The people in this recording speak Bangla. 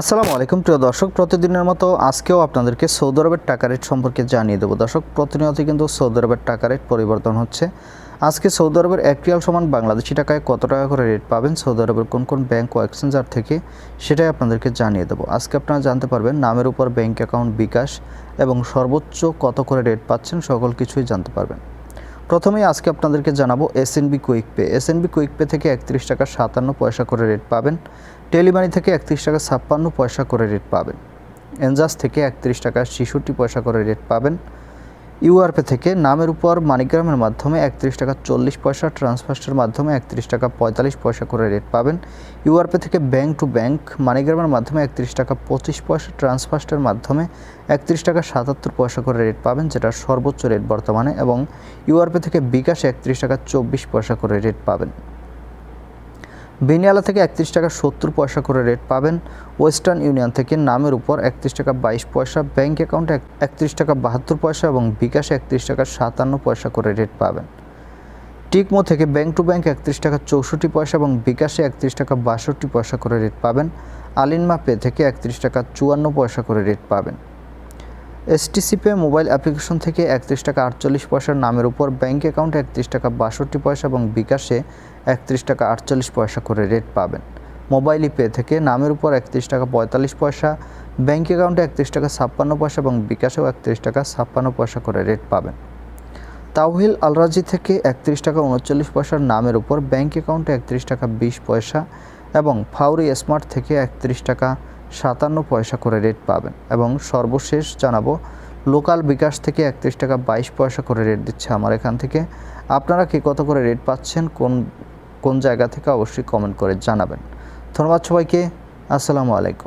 আসসালামু আলাইকুম, প্রিয় দর্শক। প্রতিদিনের মতো আজকেও আপনাদেরকে সৌদি আরবের টাকা রেট সম্পর্কে জানিয়ে দেবো। দর্শক প্রতিনিয়ত কিন্তু সৌদি আরবের টাকা রেট পরিবর্তন হচ্ছে। আজকে সৌদি আরবের এক রিয়াল সমান বাংলাদেশি টাকায় কত টাকা করে রেট পাবেন? সৌদি আরবের কোন কোন ব্যাংক ও এক্সচেঞ্জার থেকে? সেটাই আপনাদেরকে জানিয়ে দেবো। আজকে আপনারা জানতে পারবেন নামের উপর ব্যাংক অ্যাকাউন্ট বিকাশ এবং সর্বোচ্চ কত করে রেট পাচ্ছেন, সকল কিছুই জানতে পারবেন। প্রথমেই আজকে আপনাদেরকে জানাব S SNB quick pay S SNB quick pay থেকে একত্রিশ টাকা সাতান্ন পয়সা করে রেট পাবেন। টেলিমানি থেকে একত্রিশ টাকা ছাপ্পান্ন পয়সা করে রেট পাবেন। এনজাস থেকে একত্রিশ টাকা ছেষট্টি পয়সা করে রেট পাবেন। ইউআরপে থেকে নামের উপর মানিগ্রামের মাধ্যমে একত্রিশ টাকা চল্লিশ পয়সা ট্রান্সফার্স্টের মাধ্যমে একত্রিশ টাকা পঁয়তাল্লিশ পয়সা করে রেট পাবেন। ইউআরপে থেকে ব্যাংক টু ব্যাংক মানিগ্রামের মাধ্যমে একত্রিশ টাকা পঁচিশ পয়সা ট্রান্সফার্স্টের মাধ্যমে একত্রিশ টাকা সাতাত্তর পয়সা করে রেট পাবেন, যেটা সর্বোচ্চ রেট বর্তমানে, এবং ইউআরপে থেকে বিকাশে একত্রিশ টাকা চব্বিশ পয়সা করে রেট পাবেন। বেনিয়ালা থেকে একত্রিশ টাকা সত্তর পয়সা করে রেট পাবেন। ওয়েস্টার্ন ইউনিয়ন থেকে নামের উপর একত্রিশ টাকা বাইশ পয়সা, ব্যাংক অ্যাকাউন্টে একত্রিশ টাকা বাহাত্তর পয়সা এবং বিকাশে একত্রিশ টাকা সাতান্ন পয়সা করে রেট পাবেন। টিকমো থেকে ব্যাংক টু ব্যাংক একত্রিশ টাকা চৌষট্টি পয়সা এবং বিকাশে একত্রিশ টাকা বাষট্টি পয়সা করে রেট পাবেন। আলিনমা পে থেকে একত্রিশ টাকা চুয়ান্ন পয়সা করে রেট পাবেন। এসটিসি পে মোবাইল অ্যাপ্লিকেশন থেকে একত্রিশ টাকা আটচল্লিশ পয়সার নামের উপর ব্যাংক অ্যাকাউন্টে একত্রিশ টাকা বাষট্টি পয়সা এবং বিকাশে একত্রিশ টাকা আটচল্লিশ পয়সা করে রেট পাবেন। মোবাইল পে থেকে নামের উপর একত্রিশ টাকা পঁয়তাল্লিশ পয়সা, ব্যাংক অ্যাকাউন্টে একত্রিশ টাকা ছাপ্পান্ন পয়সা এবং বিকাশেও একত্রিশ টাকা ছাপ্পান্ন পয়সা করে রেট পাবেন। তাওহিল আলরাজি থেকে একত্রিশ টাকা উনচল্লিশ পয়সার নামের উপর ব্যাংক অ্যাকাউন্টে একত্রিশ টাকা বিশ পয়সা এবং ফাউরি স্মার্ট থেকে একত্রিশ টাকা সাতান্ন পয়সা করে রেট পাবেন এবং সর্বশেষ জানাব, লোকাল বিকাশ থেকে একত্রিশ টাকা বাইশ পয়সা করে রেট দিচ্ছে আমার এখান থেকে। আপনারা কে কত করে রেট পাচ্ছেন, কোন কোন জায়গা থেকে অবশ্যই কমেন্ট করে জানাবেন। ধন্যবাদ সবাইকে, আসসালামু আলাইকুম।